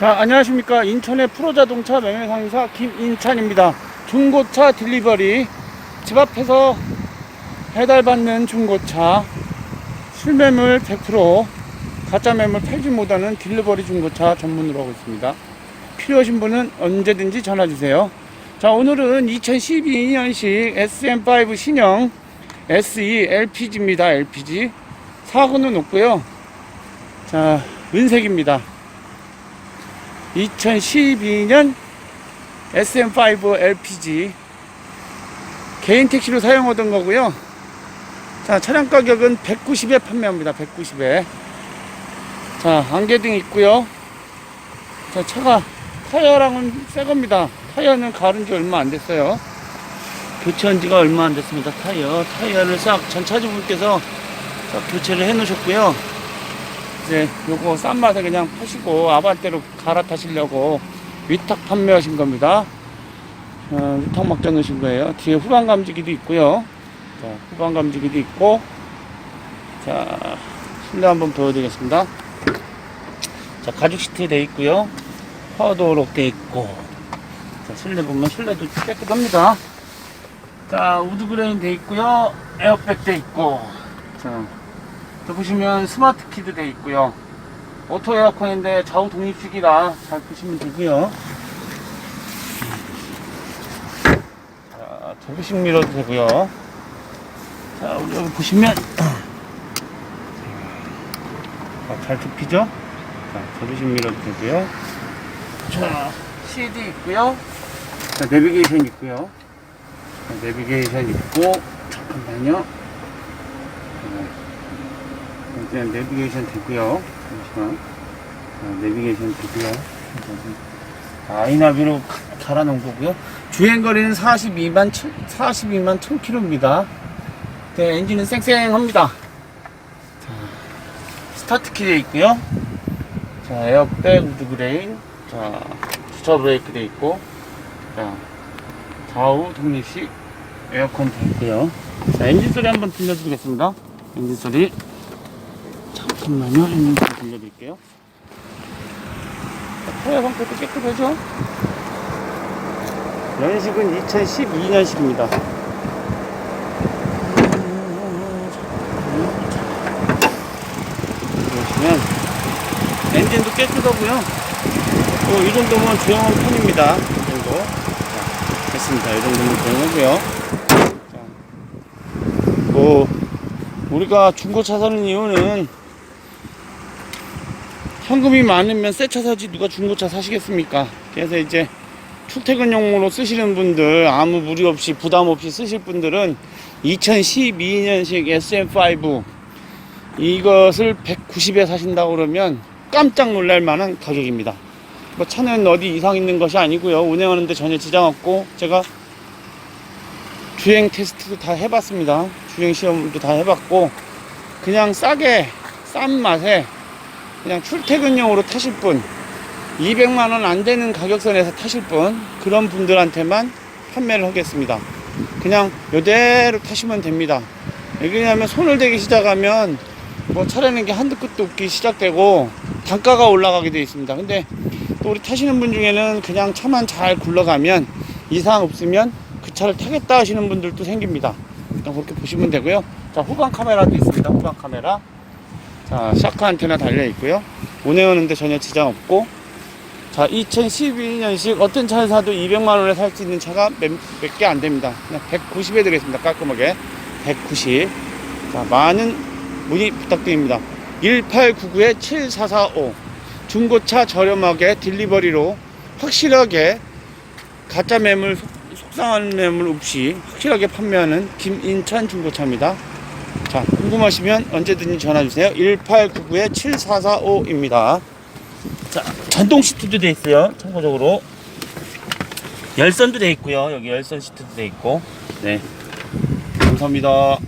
자, 안녕하십니까. 인천의 프로자동차 매매상사 김인찬입니다. 중고차 딜리버리. 집 앞에서 배달받는 중고차. 실매물 100%, 가짜 매물 팔지 못하는 딜리버리 중고차 전문으로 하고 있습니다. 필요하신 분은 언제든지 전화 주세요. 자, 오늘은 2012년식 SM5 신형 SE LPG입니다. LPG. 사고는 없고요. 자, 은색입니다. 2012년 SM5 LPG 개인 택시로 사용하던 거고요. 자, 차량 가격은 190에 판매합니다. 190에. 자, 안개등 있고요. 자, 차가 타이어랑은 새 겁니다. 타이어는 가른 지 얼마 안 됐어요. 교체한 지가 얼마 안 됐습니다. 타이어. 타이어를 싹 전 차주분께서 싹 교체를 해 놓으셨고요. 이제 요거 싼 맛에 그냥 파시고 아반떼로 갈아타시려고 위탁 판매하신 겁니다. 어, 위탁 맡겨 놓으신 거예요. 뒤에 후방 감지기도 있고요. 자, 후방 감지기도 있고 자 실내 한번 보여드리겠습니다. 자 가죽 시트 돼 있고요. 파워도어록 돼 있고 자 실내 보면 실내도 깨끗합니다. 자 우드 그레인 돼 있고요. 에어백 돼 있고 자 또 보시면 스마트 키도 돼 있고요. 오토 에어컨인데 좌우 독립식이라 잘 보시면 되고요. 자, 접이식 미러도 되고요. 자, 여기 보시면 자, 잘 접히죠? 자, 접이식 미러도 되고요. 자, CD 있고요. 자, 내비게이션 있고요. 자, 내비게이션 있고 잠깐만요. 일단 내비게이션 되고요. 잠시만. 자, 내비게이션 되고요. 아이나비로 갈아놓은 거고요. 주행거리는 42만 7, 42만 1000km입니다. 네, 엔진은 쌩쌩합니다. 자, 스타트 키 되어 있고요. 자, 에어백 우드 그레인. 자, 주차 브레이크 되어 있고. 자, 좌우 독립식 에어컨 되어 있고요. 자, 엔진 소리 한번 들려드리겠습니다. 엔진 소리. 잠깐만요. 엔진 소리 들려드릴게요. 타이어 상태도 깨끗하죠? 연식은 2012년식입니다. 보시면 엔진도 깨끗하고요. 또 이 정도면 조용한 편입니다. 이 정도. 자, 됐습니다. 이 정도면 조용하고요. 자, 뭐 우리가 중고 차 사는 이유는 현금이 많으면 새 차 사지 누가 중고차 사시겠습니까? 그래서 이제 출퇴근용으로 쓰시는 분들 아무 무리 없이 부담 없이 쓰실 분들은 2012년식 SM5 이것을 190에 사신다고 그러면 깜짝 놀랄 만한 가격입니다. 뭐 차는 어디 이상 있는 것이 아니고요. 운행하는데 전혀 지장 없고 제가 주행 테스트도 다 해봤습니다. 주행 시험도 다 해봤고 그냥 싸게 싼 맛에 그냥 출퇴근용으로 타실 분 200만 원 안 되는 가격선에서 타실 분 그런 분들한테만 판매를 하겠습니다. 그냥 이대로 타시면 됩니다. 왜냐하면 손을 대기 시작하면 뭐 차라는 게 한두 끝도 없기 시작되고 단가가 올라가게 되어 있습니다. 근데 또 우리 타시는 분 중에는 그냥 차만 잘 굴러가면 이상 없으면 그 차를 타겠다 하시는 분들도 생깁니다. 일단 그렇게 보시면 되고요. 자 후방 카메라도 있습니다. 후방 카메라. 자, 샤크 안테나 달려 있고요. 운행하는데 전혀 지장 없고. 자, 2012년식 어떤 차를 사도 200만 원에 살 수 있는 차가 몇 개 안 됩니다. 그냥 190에 드리겠습니다. 깔끔하게. 190. 자, 많은 문의 부탁드립니다. 1899-7445. 중고차 저렴하게 딜리버리로 확실하게 가짜 매물, 속- 속상한 매물 없이 확실하게 판매하는 김인찬 중고차입니다. 자, 궁금하시면 언제든지 전화 주세요. 1899-7445입니다. 자, 전동 시트도 돼 있어요. 참고적으로. 열선도 돼 있고요. 여기 열선 시트도 돼 있고. 네. 감사합니다.